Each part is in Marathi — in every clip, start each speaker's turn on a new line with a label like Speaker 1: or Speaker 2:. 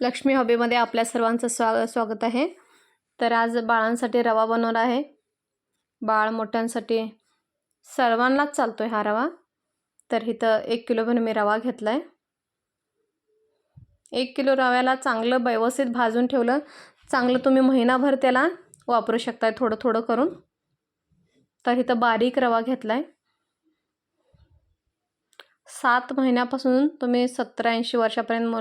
Speaker 1: लक्ष्मी हॉबीमध्ये आपल्या सर्वांचं स्वा स्वागत आहे. तर आज बाळांसाठी रवा बनवला आहे. बाळ मोठ्यांसाठी सर्वांनाच चालतो आहे हा रवा. तर इथं एक किलोभर मी रवा घेतला आहे एक किलो रव्याला चांगलं व्यवस्थित भाजून ठेवलं. चांगलं तुम्ही महिनाभर त्याला वापरू शकताय थोडं थोडं करून. तर इथं बारीक रवा घेतला आहे सात महिन्यापासून तुम्ही सत्तर ऐंशी वर्षापर्यंत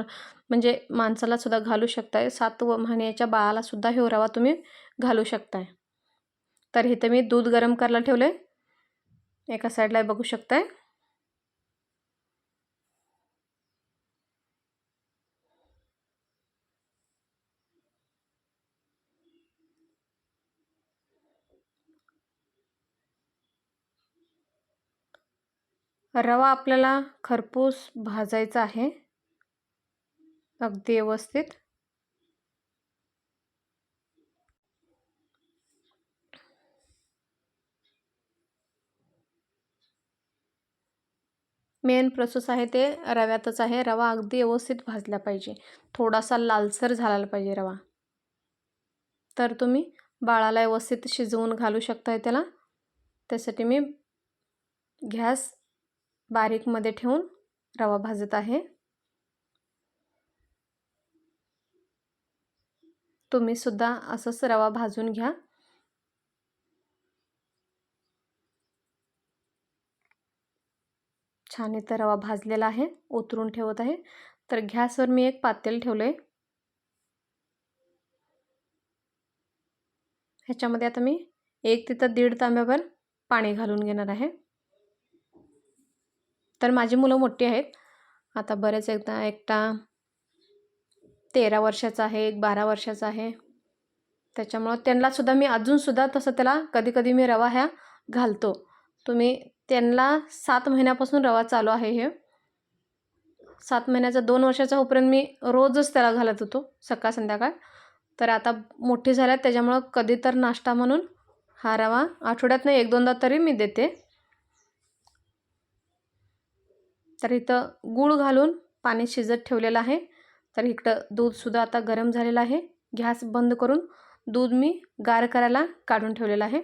Speaker 1: म्हणजे माणसाला सुद्धा घालू शकताय. सात व महिन्याच्या बाळाला सुद्धा हे रवा तुम्ही घालू शकताय. तर इथं मी दूध गरम करायला ठेवले एका साईडला बघू शकताय. रवा आपल्याला खरपूस भाजायचा आहे. अगदी व्यवस्थित. मेन प्रोसेस आहे ते रव्यातच आहे. रवा अगदी व्यवस्थित भाजला पाहिजे. थोडासा लालसर झाला पाहिजे रवा. तर तुम्ही बाळाला व्यवस्थित शिजवून घालू शकताय त्याला. त्यासाठी मी गॅस बारीकमध्ये ठेवून रवा भाजत आहे. तुम्ही सुद्धा असंच रवा भाजून घ्या. छान इथं रवा भाजलेला आहे उतरून ठेवत आहे. तर गॅसवर मी एक पातेल ठेवलं आहे ह्याच्यामध्ये आता मी एक तिथं दीड तांब्यावर पाणी घालून घेणार आहे. तर माझी मुलं मोठी आहेत. आता बरेच एकदा एकटा तेरा वर्षाचा आहे एक बारा वर्षाचा आहे. त्याच्यामुळं त्यांनासुद्धा मी अजूनसुद्धा तसं त्याला कधी कधी मी रवा ह्या घालतो. तुम्ही त्यांना सात महिन्यापासून रवा चालू आहे हे. सात महिन्याचा दोन वर्षाचा होपर्यंत मी रोजच त्याला घालत होतो सकाळ संध्याकाळ. तर आता मोठी झाल्यात त्याच्यामुळं कधी तर नाश्ता म्हणून हा रवा आठवड्यातनं एक दोनदा तरी मी देते. तर इथं गूळ घालून पाणी शिजत ठेवलेलं आहे. तर इकडं दूधसुद्धा आता गरम झालेलं आहे. गॅस बंद करून दूध मी गार करायला काढून ठेवलेलं आहे.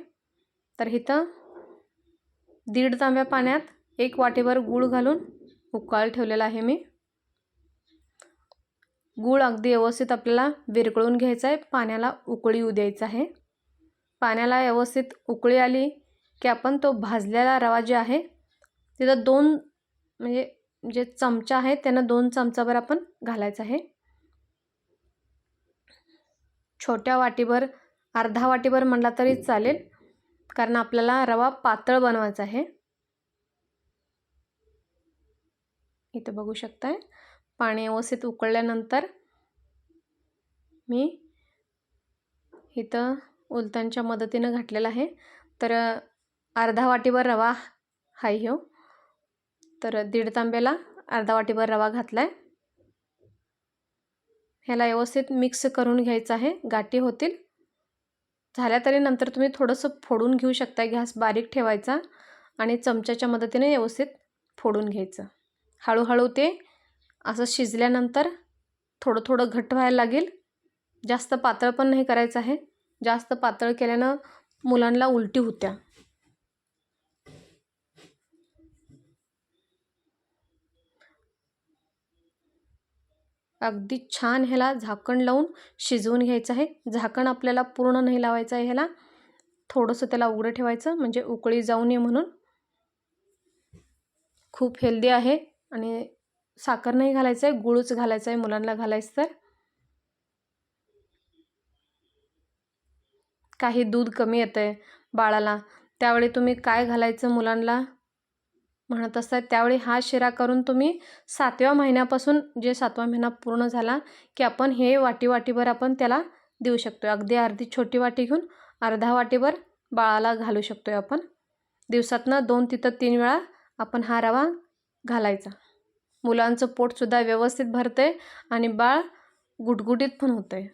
Speaker 1: तर इथं दीड तांब्या पाण्यात एक वाटीभर गूळ घालून उकाळ ठेवलेला आहे मी. गूळ अगदी व्यवस्थित आपल्याला विरकळून घ्यायचं आहे. पाण्याला उकळी येऊ द्यायचं आहे. पाण्याला व्यवस्थित उकळी आली की आपण तो भाजलेला रवा जे आहे तिथं दोन म्हणजे जे चमचा आहे त्यानं दोन चमचाभर आपण घालायचं आहे. छोट्या वाटीभर अर्धा वाटीभर म्हणला तरी चालेल कारण आपल्याला रवा पातळ बनवायचा आहे. इथं बघू शकताय पाणी व्यवस्थित उकळल्यानंतर मी इथं उलतांच्या मदतीनं घातलेलं आहे. तर अर्धा वाटीभर रवा हाय हो तर दीड तांब्याला अर्धा वाटीभर रवा घातला आहे ह्याला व्यवस्थित मिक्स करून घ्यायचं आहे. गाठी होतील. झाल्या तरी नंतर तुम्ही थोडंसं फोडून घेऊ शकता गॅस बारीक ठेवायचा आणि चमच्याच्या मदतीने व्यवस्थित फोडून घ्यायचं. हळूहळू ते असं शिजल्यानंतर थोडं थोडं घट्ट व्हायला लागेल. जास्त पातळ पण नाही करायचं आहे. जास्त पातळ केल्यानं मुलांना उलटी होत्या. अगदी छान ह्याला झाकण लावून शिजवून घ्यायचं आहे. झाकण आपल्याला पूर्ण नाही लावायचं आहे ह्याला. थोडंसं त्याला उघडं ठेवायचं म्हणजे उकळी जाऊ नये म्हणून. खूप हेल्दी आहे आणि साखर नाही घालायचं आहे गुळच घालायचं आहे मुलांना घालायचं तर. काही दूध कमी येतं आहे बाळाला. त्यावेळी तुम्ही काय घालायचं मुलांना? म्हणत असतात. त्यावेळी हा शिरा करून तुम्ही सातव्या महिन्यापासून जे सातवा महिना पूर्ण झाला की आपण हे वाटी वाटीभर आपण त्याला देऊ शकतो अगदी अर्धी छोटी वाटी घेऊन अर्धा वाटीभर बाळाला घालू शकतो आहे आपण. दिवसातनं दोन तिथं तीन वेळा आपण हा रवा घालायचा. मुलांचं पोटसुद्धा व्यवस्थित भरतं आहे आणि बाळ गुटगुटीत पण होतं आहे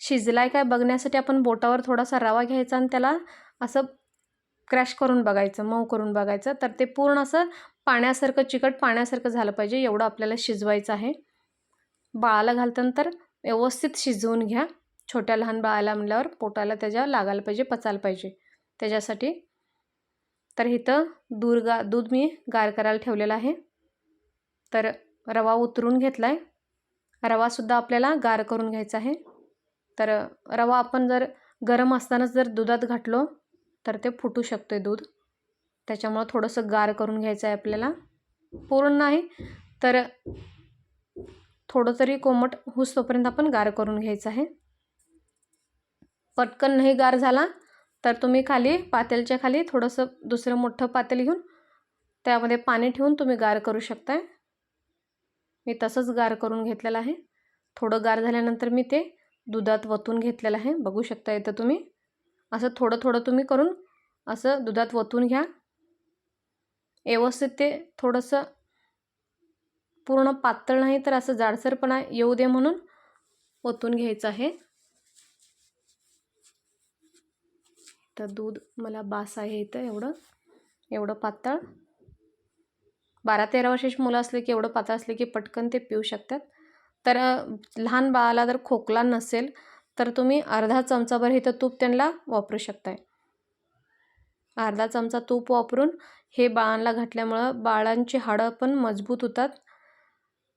Speaker 1: शिजलाय काय बघण्यासाठी आपण बोटावर थोडासा रवा घ्यायचा आणि त्याला असं क्रॅश करून बघायचं मऊ करून बघायचं. तर ते पूर्ण असं पाण्यासारखं चिकट पाण्यासारखं झालं पाहिजे एवढं आपल्याला शिजवायचं आहे. बाळाला घालतानंतर व्यवस्थित शिजवून घ्या. छोट्या लहान बाळाला म्हणल्यावर पोटाला त्याच्या लागायला पाहिजे पचायला पाहिजे. त्याच्यासाठी तर इथं दूध गा दूध मी गार करायला ठेवलेलं आहे. तर रवा उतरून घेतला आहे रवासुद्धा आपल्याला गार करून घ्यायचा आहे. तर रवा आपण जर गरम असतानाच जर दुधात घातलो तर ते फुटू शकतो आहे दूध. त्याच्यामुळं थोडंसं गार करून घ्यायचं आहे आपल्याला. पूर्ण नाही तर थोडं तरी कोमट होस तोपर्यंत आपण गार करून घ्यायचं आहे. पटकन नाही गार झाला तर तुम्ही खाली पातेलच्या खाली थोडंसं दुसरं मोठं पातेल घेऊन त्यामध्ये पाणी ठेवून तुम्ही गार करू शकताय. मी तसंच गार करून घेतलेलं आहे. थोडं गार झाल्यानंतर मी ते दुधात वतून घेतलेलं आहे. बघू शकता इथं तुम्ही. असं थोडं थोडं तुम्ही करून असं दुधात वतून घ्या. व्यवस्थित ते थोडंसं पूर्ण पातळ नाही तर असं जाडसरपणा येऊ दे म्हणून ओतून घ्यायचं आहे. तर दूध मला बास आहे इथं एवढं. एवढं पातळ. बारा तेरा वर्षाची मुलं असले की एवढं पातळ असले की पटकन ते पिऊ शकतात. तर लहान बाळाला जर खोकला नसेल तर तुम्ही अर्धा चमचाभर इथं तूप त्यांना वापरू शकताय. अर्धा चमचा तूप वापरून हे बाळांना घातल्यामुळं बाळांची हाडं पण मजबूत होतात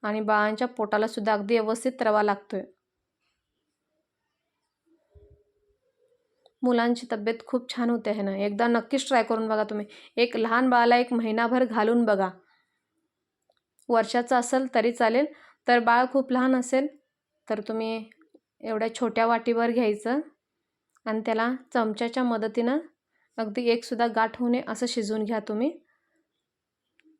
Speaker 1: आणि बाळांच्या पोटालासुद्धा अगदी व्यवस्थित रवा लागतो आहे मुलांची तब्येत खूप छान होते आहे ना? एकदा नक्कीच ट्राय करून बघा तुम्ही. एक लहान बाळाला एक महिनाभर घालून बघा. वर्षाचं असेल तरी चालेल तर बाळ खूप लहान असेल तर तुम्ही एवढ्या छोट्या वाटीवर घ्यायचं आणि त्याला चमच्याच्या मदतीनं अगदी एकसुद्धा गाठ होऊ नये असं शिजवून घ्या तुम्ही.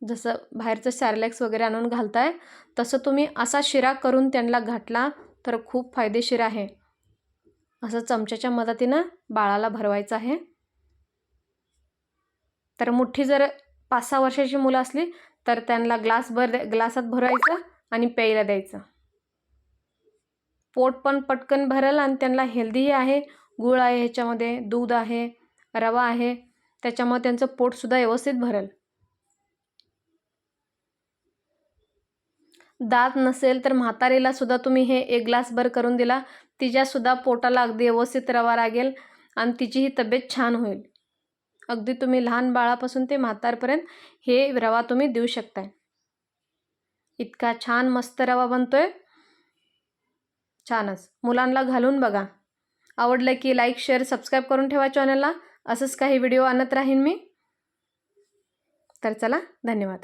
Speaker 1: जसं बाहेरचं सॅरलॅक्स वगैरे आणून घालताय तसं तुम्ही असा शिरा करून त्यांना घातला तर खूप फायदेशीर आहे. असं चमच्याच्या मदतीनं बाळाला भरवायचं आहे. तर मुठ्ठी जर पाच सहा वर्षाची मुलं असली तर त्यांना ग्लास भर ग्लासात भरवायचं आणि प्यायला द्यायचं. पोट पण पटकन भरल आणि त्यांना हेल्दीही आहे गूळ आहे ह्याच्यामध्ये दूध आहे रवा आहे त्याच्यामुळे त्यांचं पोटसुद्धा व्यवस्थित भरल. दात नसेल तर म्हातारीला सुद्धा तुम्ही हे एक ग्लास भर करून दिला तिच्यासुद्धा पोटाला अगदी व्यवस्थित रवा लागेल आणि तिचीही तब्येत छान होईल. अगदी तुम्ही लहान बाळापासून ते म्हातारपर्यंत हे रवा तुम्ही देऊ शकताय. इतका छान मस्त रवा बनतोय. छानच. मुलांना घालून बघा. आवडलं की लाईक शेअर सबस्क्राईब करून ठेवा चॅनलला असंच काही व्हिडिओ आणत राहीन मी. तर चला धन्यवाद.